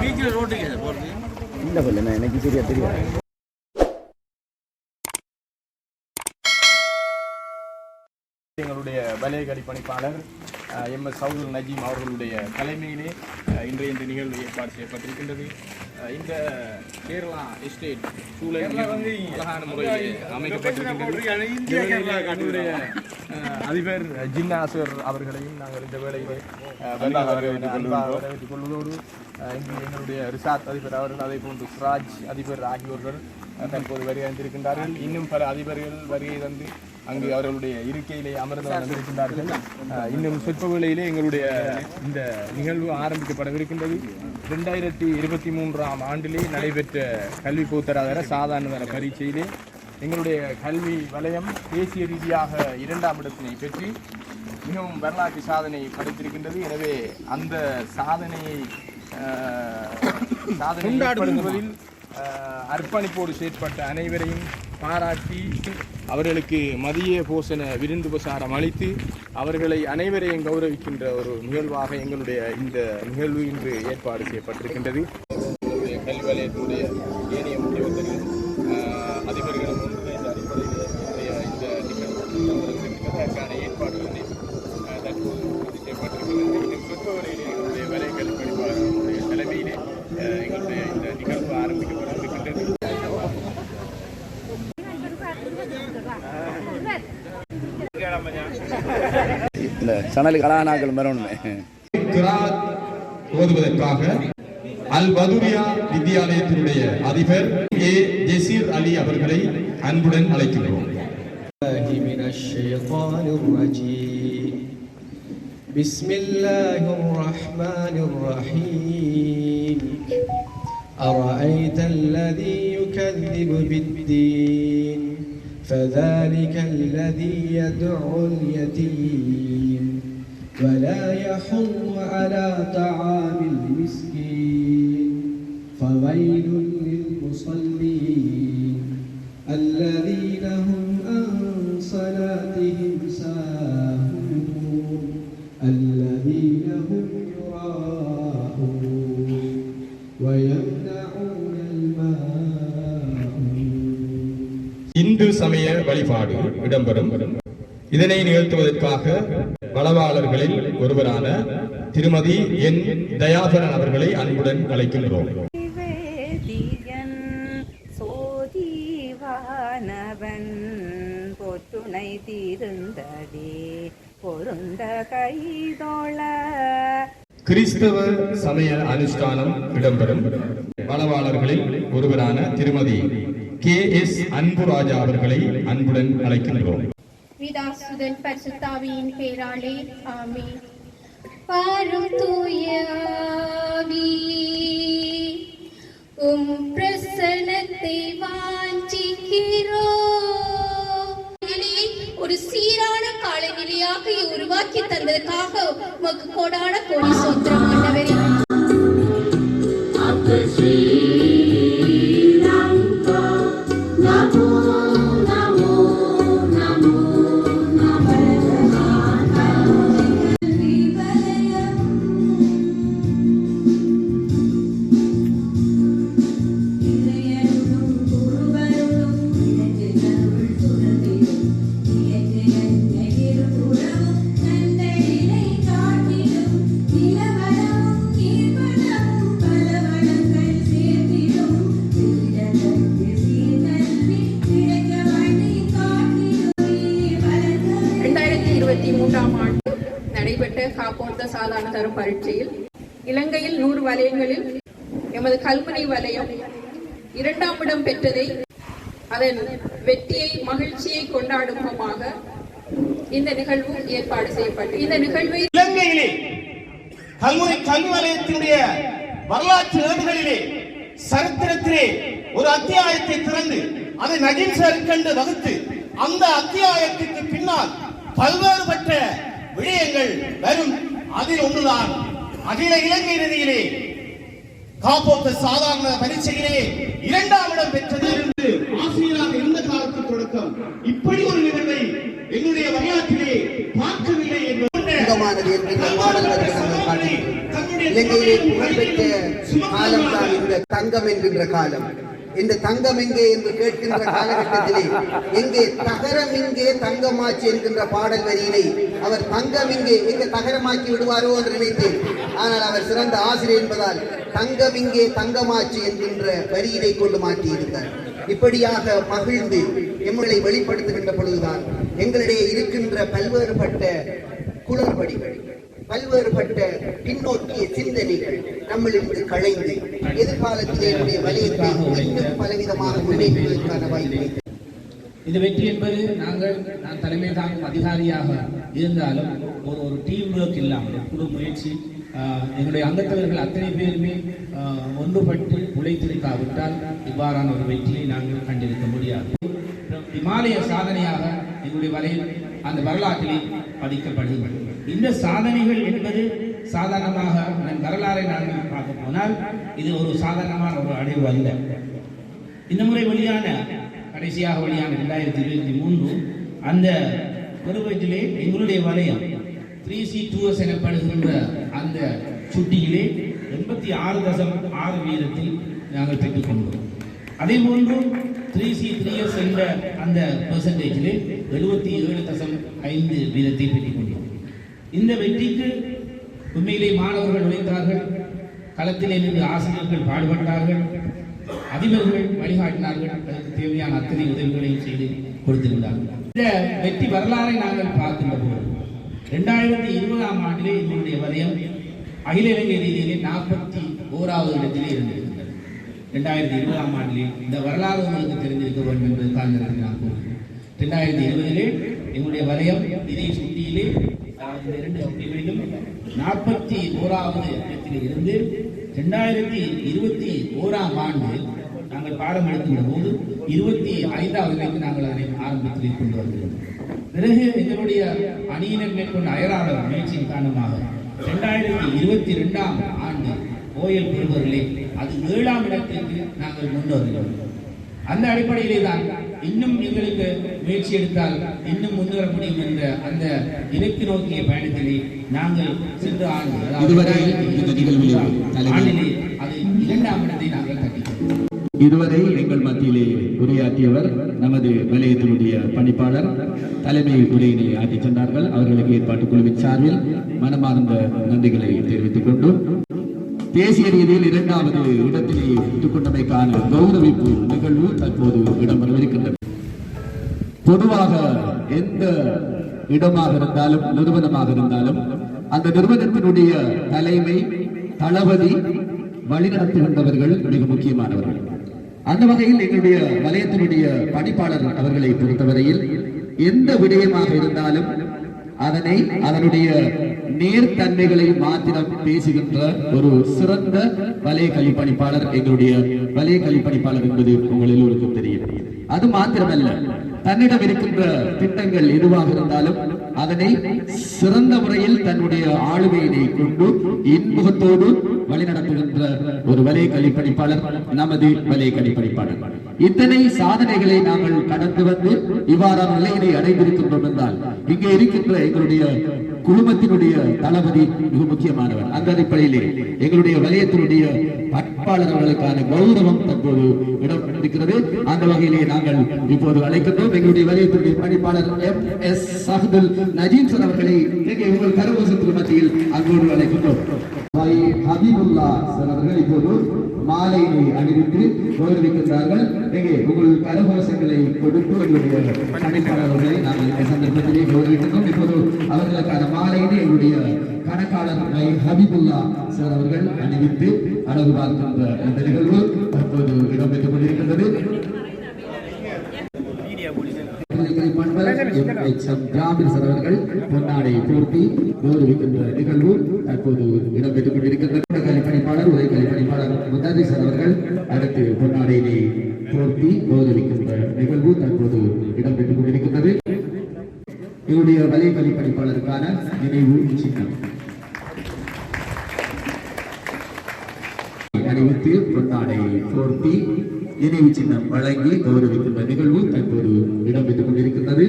பீச்சில் ரோட்டுக்கு போகிறது இல்லை எனக்கு சரியா தெரியாது. எங்களுடைய வலயகடி பணிப்பாளர் எம். எஸ். சவுதுல் நஜீம் அவர்களுடைய தலைமையிலே இன்றைய இந்த நிகழ்வு ஏற்பாடு செய்யப்பட்டிருக்கின்றது. இந்த கேரளா எஸ்டேட் சூழல் வந்து அழகான முறையில் அமைக்கப்பட்டிருக்கின்றது. அதிபர் ஜின்னாசர் அவர்களையும் நாங்கள் இந்த அன்பாக வரவேற்றுக் கொள்வதோடு இங்கு எங்களுடைய ரிசாத் அதிபர் அவர்கள் அதே போன்று சிராஜ் அதிபர் ஆகியோர்கள் தற்போது வருகை தந்திருக்கின்றார்கள் இன்னும் பல அதிபர்கள் வருகை தந்து அங்கு அவர்களுடைய இருக்கையிலே அமர்ந்து வந்திருக்கின்றார்கள் இன்னும் சொற்ப வேளையிலே எங்களுடைய இந்த நிகழ்வு ஆரம்பிக்கப்படவிருக்கின்றது. ரெண்டாயிரத்தி இருபத்தி மூன்றாம் ஆண்டிலே நடைபெற்ற கல்வி பொதுத்தராதர சாதாரண தர பரீட்சையிலே எங்களுடைய கல்வி வலயம் தேசிய ரீதியாக இரண்டாம் இடத்தினை பெற்று மிகவும் வரலாற்று சாதனை படைத்திருக்கின்றது. எனவே அந்த சாதனையை சாதனை அர்ப்பணிப்போடு செயற்பட்ட அனைவரையும் பாராட்டி அவர்களுக்கு மதிய போஷண விருந்து உபசாரம் அளித்து அவர்களை அனைவரையும் கௌரவிக்கின்ற ஒரு நிகழ்வாக எங்களுடைய இந்த நிகழ்வு இன்று ஏற்பாடு செய்யப்பட்டிருக்கின்றது. கல்வி வலயத்தினுடைய ஏனைய இந்த சனலுக்கு அழகானாக்கள் வரணுமே கிராத் ஓதுவதற்காக அல் பதுரியா வித்யாலயத்தினுடைய அதிபர் ஏ ஜெசீர் அலி அவர்களை அன்புடன் அழைக்கின்றோம் الله من الشيطان الرجيم بسم الله الرحمن الرحيم أرأيت الذي يكذب بالدين فذلك الذي يدعو اليتيم ولا يحض على طعام المسكين. فويل للمصلين الذين இந்து சமய வழிபாடு இடம்பெறும். இதனை நிகழ்த்துவதற்காக வளவாளர்களில் ஒருவரான திருமதி என். தயாபரன் அவர்களை அன்புடன் அழைக்கின்றோம். வேதியன் சோதிவானவன் பொற்றுணை தீர்ந்ததே பொருந்த கைதோள கிறிஸ்தவ சமய அனுஷ்டானம் இடம்பெறும். வளவாளர்களில் ஒருவரான திருமதி கே எஸ் அன்பு ராஜா அவர்களை அன்புடன் அழைக்கின்றோம். விதாசுதன் பரிசுத்தாவியின் பேராலே ஆமே பாரும் தூயாவி உம் பிரசனத்தை வாஞ்சிக்கிறோ. ஒரு சீரான காலநிலையாக உருவாக்கி தந்ததற்காக உமக்கு கோடான கோடி சோத்திரம் ஆண்டவரே. பரீட்சையில் இலங்கையில் நூறு வலயங்களில் எமது கல்முனை வலயம் இரண்டாம் இடம் பெற்றதை அதன் வெற்றியை மகிழ்ச்சியை கொண்டாடும் விதமாக இந்த நிகழ்வு ஏற்பாடு செய்யப்பட்டு இந்த நிகழ்வை இலங்கையிலே கல்முனை கல்வி வலயத்தினுடைய வரலாற்று ஏடுகளிலே சரித்திரத்திலே ஒரு அத்தியாயத்தை திறந்து அதை நகின் சார் கண்டு வகுத்து அந்த அத்தியாயத்துக்கு பின்னால் பல்வேறுபட்ட விடயங்கள் வரும். அதில் ஒன்றுதான். அகில இலங்கை நிதியிலே காப்போத்த சாதாரண பரீட்சையிலே இரண்டாம் இடம் பெற்றது இருந்து ஆசிரியராக இருந்த காலத்தில் தொடக்கம். இப்படி ஒரு நிகழ்வை எங்களுடைய வரலாற்றிலே பார்க்கவில்லை இலங்கையிலே புகழ்பெற்ற காலம்தான் இந்த தங்கம் என்கின்ற காலம். இந்த தங்கம் எங்கே என்று கேட்கின்ற காலகட்டத்திலே எங்கே தகரம் இங்கே தங்கமாச்சு என்கின்ற பாடல் வரியிலே அவர் தங்கம் இங்கே எங்கே தகரமாக்கி விடுவாரோ என்று நினைத்தேன். ஆனால் அவர் சிறந்த ஆசிரியர் என்பதால் தங்கம் இங்கே தங்கமாச்சு என்கின்ற வரியினை கொண்டு மாற்றியிருந்தார் இப்படியாக மகிழ்ந்து எம்களை வெளிப்படுத்துகின்ற பொழுதுதான் எங்களிடையே இருக்கின்ற பல்வேறுபட்ட சிந்தனைகள் நம்மளிருந்து களைந்து எதிர்காலத்திலே என்னுடைய வலயத்தை இன்னும் பலவிதமாக முன்னேற்றுவதற்கான வாய்ப்பு இந்த வெற்றி என்பது நாங்கள் நான் தலைமை தாங்கும் அதிகாரியாக இருந்தாலும் ஒரு ஒரு டீம் ஒர்க் இல்லாமல் குழு முயற்சி எங்களுடைய அங்கத்தவர்கள் அத்தனை பேருமே ஒன்றுபட்டு உழைத்திருக்காவிட்டால் இவ்வாறான ஒரு வெற்றியை நாங்கள் கண்டிருக்க முடியாது. இமாலய சாதனையாக எங்களுடைய வலையில் அந்த வரலாற்றிலே பதிக்கப்படுகிறது. இந்த சாதனைகள் என்பது சாதாரணமாக நம் வரலாறை நாங்கள் பார்க்க போனால் இது ஒரு சாதாரணமான ஒரு அடைவு அல்ல. இந்த முறை வெளியான கடைசியாக வெளியான ரெண்டாயிரத்தி இருபத்தி மூன்று அந்த பருவத்திலே எங்களுடைய வலயம் த்ரீ சி டூஎஸ் எனப்படுகின்ற அந்த சுட்டியிலே எண்பத்தி ஆறு தசம் ஆறு வீதத்தில் நாங்கள் பெற்றுக்கொண்டோம் அதே போன்று த்ரீ சி த்ரீ எஸ் என்ற அந்த பெர்சன்டேஜிலே எழுபத்தி ஏழு தசம் ஐந்து வீதத்தை பெற்றுக்கொண்டோம் இந்த வெற்றிக்கு உண்மையிலே மாணவர்கள் உழைத்தார்கள் களத்திலே நின்று ஆசிரியர்கள் பாடுபட்டார்கள். அதிபர்கள் வழிகாட்டினார்கள். அதற்கு தேவையான அத்தனை உதவிகளையும் செய்து கொடுத்திருந்தார்கள். இந்த வெற்றி வரலாறை நாங்கள் பார்க்கின்ற போது இரண்டாயிரத்தி இருபதாம் ஆண்டிலே எங்களுடைய வலயம் அகில இலங்கை ரீதியிலே நாற்பத்தி ஓராவது இடத்திலே இருந்திருக்கிறது ரெண்டாயிரத்தி இருபதாம் ஆண்டிலே இந்த வரலாறு உங்களுக்கு தெரிந்திருக்க வேண்டும் என்பது தான் நான் கூறுகிறேன். ரெண்டாயிரத்தி இருபதிலே எங்களுடைய வலயம் இதே சுட்டியிலே இரண்டு சுட்டிகளிலும் நாற்பத்தி ஓராவது இடத்தில் இருந்து இரண்டாயிரத்தி இருபத்தி ஓராம் ஆண்டு நாங்கள் பாடம் எடுத்துள்ள போது இருபத்தி ஐந்தாவது நிலைக்கு நாங்கள் அதனை ஆரம்பத்திலே கொண்டு வருகிறோம் பிறகு எங்களுடைய அணியினர் மேற்கொண்ட அயராத முயற்சியின் காரணமாக இரண்டாயிரத்தி இருபத்தி ரெண்டாம் ஆண்டு ஓயல் பெறுவர்களே அது ஏழாம் இடத்திற்கு நாங்கள் முன்னேறுகிறோம் அந்த அடிப்படையிலே தான் இன்னும் எங்களுக்கு முயற்சி எடுத்தால் இன்னும் முன்னேற முடியும் என்ற அந்த இலக்கு நோக்கிய பயணத்திலே நாங்கள் சென்ற இந்த ஆண்டிலே அது இரண்டாம் இடத்தை நாங்கள் தட்டிக்கிறோம் இதுவரை எங்கள் மத்தியிலே உரையாற்றியவர் நமது நிலையத்தினுடைய பணிப்பாளர் தலைமை உரையினை ஆற்றிச் சென்றார்கள். அவர்களுக்கு ஏற்பாட்டு குழுவின் சார்பில் மனமார்ந்த நன்றிகளை தெரிவித்துக் கொண்டு தேசிய ரீதியில் இரண்டாவது இடத்திலே பெற்றுக்கொண்டமைக்கான கௌரவிப்பு நிகழ்வு தற்போது இடம்பெறவிருக்கின்றது. பொதுவாக எந்த இடமாக இருந்தாலும் நிறுவனமாக இருந்தாலும் அந்த நிறுவனத்தினுடைய தலைமை தளபதி வழிநடத்துகின்றவர்கள் மிக முக்கியமானவர்கள். அந்த வகையில் எங்களுடைய வலயத்தினுடைய பணிப்பாளர் அவர்களை பொறுத்தவரையில் எந்த விடயமாக இருந்தாலும் அதனை அதனுடைய நேர்த்தன்மைகளை மாத்திரம் பேசுகின்ற ஒரு சிறந்த வலய கழிப்பணிப்பாளர் எங்களுடைய வலய கழிப்பணிப்பாளர் என்பது உங்கள் எல்லோருக்கும் தெரியும். அது மாத்திரமல்ல தன்னிடம் இருக்கின்ற திட்டங்கள் எதுவாக இருந்தாலும் அதனை சிறந்த முறையில் தன்னுடைய ஆளுமையினை கொண்டு இன்முகத்தோடு வழிநடத்துகின்ற ஒரு வலய கல்விப்பணிப்பாளர் நமது வலய கல்விப்பணிப்பாளர் இத்தனை சாதனைகளை நாங்கள் கடந்து வந்து இவ்வாறான நிலையினை அடைந்திருக்கின்றோம் என்றால் இங்கே இருக்கின்ற எங்களுடைய குழுமத்தினுடைய தளபதி மிக முக்கியமானவர். அந்த அடிப்படையிலே எங்களுடைய வலயத்தினுடைய பட்பாளர் அவர்களுக்கான கௌரவம் தற்போது இடம் இருக்கிறது அந்த வகையிலே நாங்கள் இப்போது அழைக்கின்றோம். எங்களுடைய வலயத்தினுடைய பணிப்பாளர் M. S. Sahadul Najeem sir அவர்களை இங்கே உங்கள் கரகோசத்திற்கு மத்தியில் அங்கோடு அழைக்கின்றோம். பாய் ஹபீபுல்லா சார் அவர்கள் இப்போது மாலையினை அணிவித்து கௌரவிக்கின்றார்கள். எங்கே உங்கள் கரகோசங்களை கொடுத்து எங்களுடைய பணிப்பாளர்களை நாங்கள் இந்த சந்தர்ப்பத்திலே கௌரவிக்கின்றோம். இப்போது அவர்களுக்கான மாலையினை எங்களுடைய கணக்காளர் பாய் ஹபீபுல்லா சார் அவர்கள் அணிவித்து அழகு பார்க்கின்ற இந்த நிகழ்வு தற்போது இடம்பெற்றுக் கொண்டிருக்கின்றது. ஜாபிர் சார் அவர்கள் பொன்னாடை போர்த்தி கௌரவிக்கின்ற நிகழ்வு தற்போது இடம்பெற்றுக் கொண்டிருக்கின்ற கலைப்பணிப்பாளர் உரை கலைப்பணிப்பாளர் முதாரி சார் அவர்கள் அடுத்து பொன்னாடையினை போர்த்தி கௌரவிக்கின்ற நிகழ்வு தற்போது இடம்பெற்றுக் கொண்டிருக்கின்றது. இவருடைய வலை கலைப்பணிப்பாளருக்கான நினைவு சின்னம். அணிவித்து போர்த்தி நினைவு சின்னம் வழங்கி கௌரவிக்கின்ற நிகழ்வு தற்போது இடம்பெற்றுக் கொண்டிருக்கின்றது.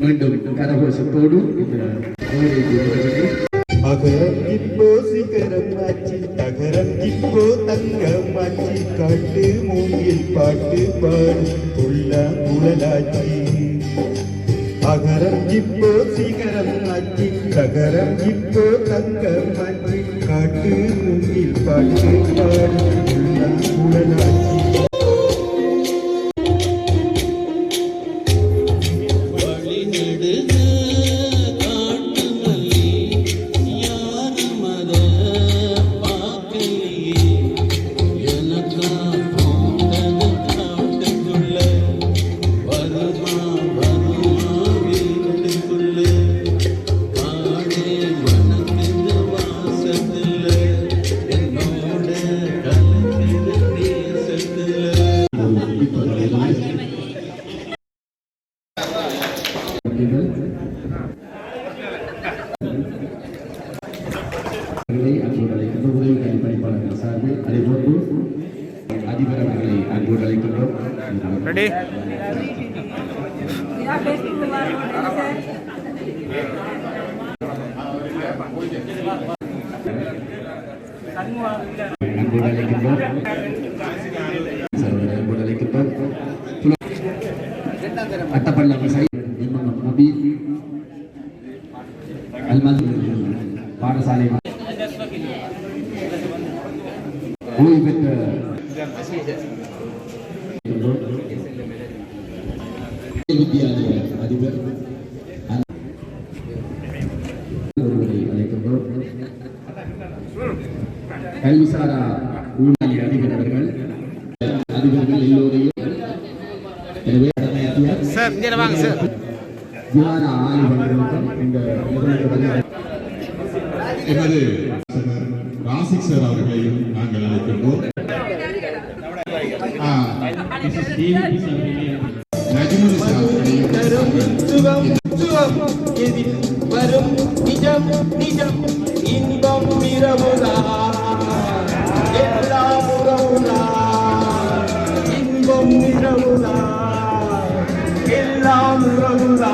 மீண்டும் கரகோஷத்தோடு இந்த கௌரவிப்பு நடைபெற்று அகரம் இப்போ சிகரம் ஆச்சு தகரம் இப்போ தங்கமாச்சு காட்டு மூங்கில் பாட்டு பாடு புள்ள புழலாச்சு அகரம் இப்போ சிகரம் ஆச்சு தகரம் இப்போ தங்கமாச்சு காட்டு மூங்கில் பாட்டு பாடு புள்ள புழலாச்சு ரெடி அன்போடு அழைக்கின்றோம் சார்பில் அன்போடு அழைக்கின்றோம் அட்டப்பள்ளம் சை எம்எம் முபீர் அல்மது பாடசாலை ஓய்வு பெற்ற வித்யாலய அதிபர் அழைக்கின்றோம் கல்விசாரா ஊழல் அதிபர் அவர்கள் அதிபர்கள் எல்லோரையும் எனவே சார் இங்கே வாங்க சார். ஜிவானா ஆலிவர்களுக்கும் இந்த நிறுவனத்துடைய எமது ராசிக் சார் அவர்களையும் நாங்கள் அழைக்கின்றோம். வரும் நிஜம் நிஜம் இன்பம் இரவுதா எல்லாம் உறவுதா இன்பம் இரவுதா எல்லாம் உறவுதா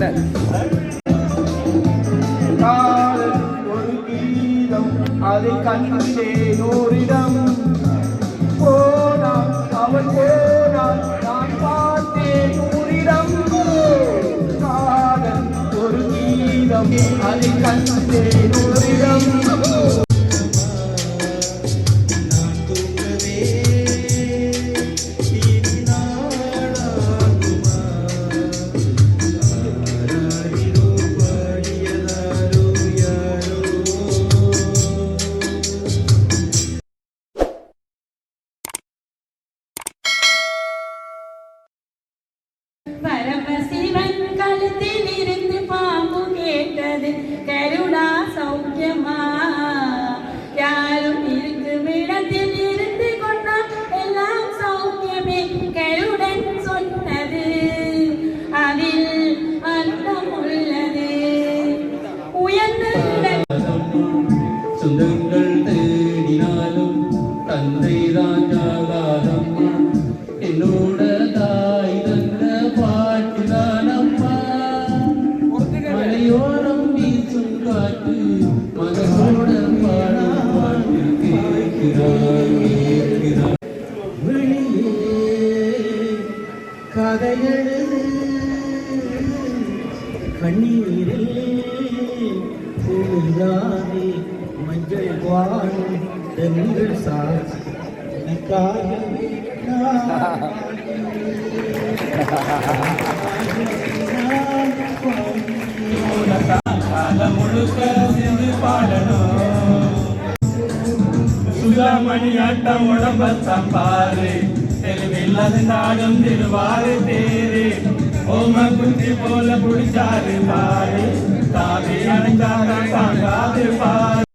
காதல் கீதம் அதை que amar. சுதாமணி உடம்ப சம்பாரு. தெளிவில்லாத நாடும் திருவாறு தேரு. ஓம குஞ்சி போல புடிச்சாரு பாரு. தாவி அணைச்சாரு தாங்காது பாரு.